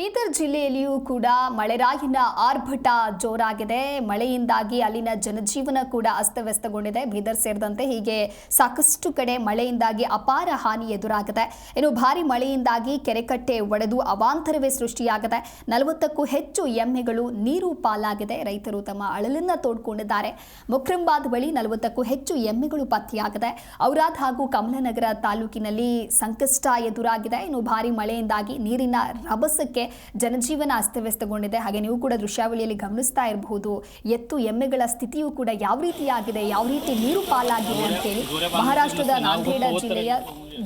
ಬೀದರ್ ಜಿಲ್ಲೆಯಲ್ಲಿಯೂ ಕೂಡ ಮಳೆರಾಯಿನ ಆರ್ಭಟ ಜೋರಾಗಿದೆ. ಮಳೆಯಿಂದಾಗಿ ಅಲ್ಲಿನ ಜನಜೀವನ ಕೂಡ ಅಸ್ತವ್ಯಸ್ತಗೊಂಡಿದೆ. ಬೀದರ್ ಸೇರಿದಂತೆ ಹೀಗೆ ಸಾಕಷ್ಟು ಕಡೆ ಮಳೆಯಿಂದಾಗಿ ಅಪಾರ ಹಾನಿ ಎದುರಾಗಿದೆ. ಇನ್ನು ಭಾರಿ ಮಳೆಯಿಂದಾಗಿ ಕೆರೆಕಟ್ಟೆ ಒಡೆದು ಅವಾಂತರವೇ ಸೃಷ್ಟಿಯಾಗಿದೆ. ನಲವತ್ತಕ್ಕೂ ಹೆಚ್ಚು ಎಮ್ಮೆಗಳು ನೀರು ಪಾಲಾಗಿದೆ. ರೈತರು ತಮ್ಮ ಅಳಲನ್ನ ತೋಡ್ಕೊಂಡಿದ್ದಾರೆ. ಮುಕ್ರಂಬಾದ್ ಬಳಿ ನಲವತ್ತಕ್ಕೂ ಹೆಚ್ಚು ಎಮ್ಮೆಗಳು ಪತ್ತೆಯಾಗಿದೆ. ಔರಾದ್ ಹಾಗೂ ಕಮಲನಗರ ತಾಲೂಕಿನಲ್ಲಿ ಸಂಕಷ್ಟ ಎದುರಾಗಿದೆ. ಇನ್ನು ಭಾರಿ ಮಳೆಯಿಂದಾಗಿ ನೀರಿನ ರಭಸಕ್ಕೆ ಜನಜೀವನ ಅಸ್ತವ್ಯಸ್ತಗೊಂಡಿದೆ. ಹಾಗೆ ನೀವು ಕೂಡ ದೃಶ್ಯಾವಳಿಯಲ್ಲಿ ಗಮನಿಸ್ತಾ ಇರಬಹುದು. ಎತ್ತು, ಎಮ್ಮೆಗಳ ಸ್ಥಿತಿಯೂ ಕೂಡ ಯಾವ ರೀತಿಯಾಗಿದೆ, ಯಾವ ರೀತಿ ನೀರು ಪಾಲಾಗಿದೆ ಅಂತೇಳಿ ಮಹಾರಾಷ್ಟ್ರದ ನಾಂದೇಡ ಜಿಲ್ಲೆಯ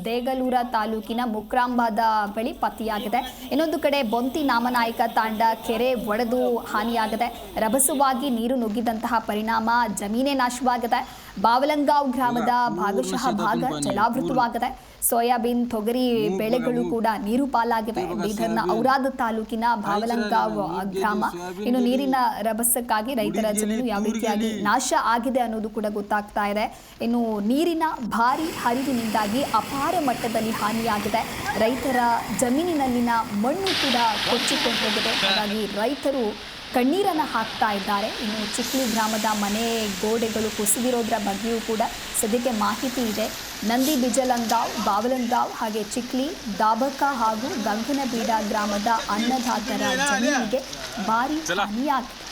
ದೇಗಲೂರ ತಾಲೂಕಿನ ಮುಕ್ರಾಂಬಾದ ಬಳಿ ಪತಿಯಾಗಿದೆ ಇನ್ನೊಂದು ಕಡೆ ಬೊಂತಿ ನಾಮನಾಯಕ ತಾಂಡ ಕೆರೆ ಒಡೆದು ಹಾನಿಯಾಗಿದೆ. ರಭಸವಾಗಿ ನೀರು ನುಗ್ಗಿದಂತಹ ಪರಿಣಾಮ ಜಮೀನೇ ನಾಶವಾಗಿದೆ. ಬಾವಲಂಗಾವ್ ಗ್ರಾಮದ ಭಾಗಶಃ ಭಾಗ ಜಲಾವೃತವಾಗಿದೆ ಸೋಯಾಬೀನ್ ತೊಗರಿ ಬೆಳೆಗಳು ಕೂಡ ನೀರು ಪಾಲಾಗಿವೆ. ಬೀದರ್ನ ಔರಾದ ತಾಲೂಕಿನ ಬಾವಲಂಗಾವ್ ಗ್ರಾಮ. ಇನ್ನು ನೀರಿನ ರಭಸಕ್ಕಾಗಿ ರೈತರ ಜಮೀನು ಯಾವ ರೀತಿಯಾಗಿ ನಾಶ ಆಗಿದೆ ಅನ್ನೋದು ಕೂಡ ಗೊತ್ತಾಗ್ತಾ ಇದೆ. ಇನ್ನು ನೀರಿನ ಭಾರಿ ಹರಿವಿನಿಂದಾಗಿ ಅಪಾರ ಮಟ್ಟದಲ್ಲಿ ಹಾನಿಯಾಗಿದೆ. ರೈತರ ಜಮೀನಿನಲ್ಲಿನ ಮಣ್ಣು ಕೂಡ ಕೊಚ್ಚಿಕೊಂಡು ಹೋಗಿದೆ ಹಾಗಾಗಿ ರೈತರು ಕಣ್ಣೀರನ್ನು ಹಾಕ್ತಾ ಇದ್ದಾರೆ. ಇನ್ನು ಚಿಕ್ಲಿ ಗ್ರಾಮದ ಮನೆ ಗೋಡೆಗಳು ಕುಸಿದಿರೋದ್ರ ಬಗ್ಗೆಯೂ ಕೂಡ ಸದ್ಯಕ್ಕೆ ಮಾಹಿತಿ ಇದೆ. ನಂದಿ ಬಿಜಲಂಗಾವ್ ಬಾವಲಂಗಾವ್ ಹಾಗೆ ಚಿಕ್ಲಿ ದಾಬಕ ಹಾಗೂ ಗಂಗನಬೀಡ ಗ್ರಾಮದ ಅನ್ನದಾತರ ಜಮೀನಿಗೆ ಭಾರಿ ಹಾನಿಯಾಗಿದೆ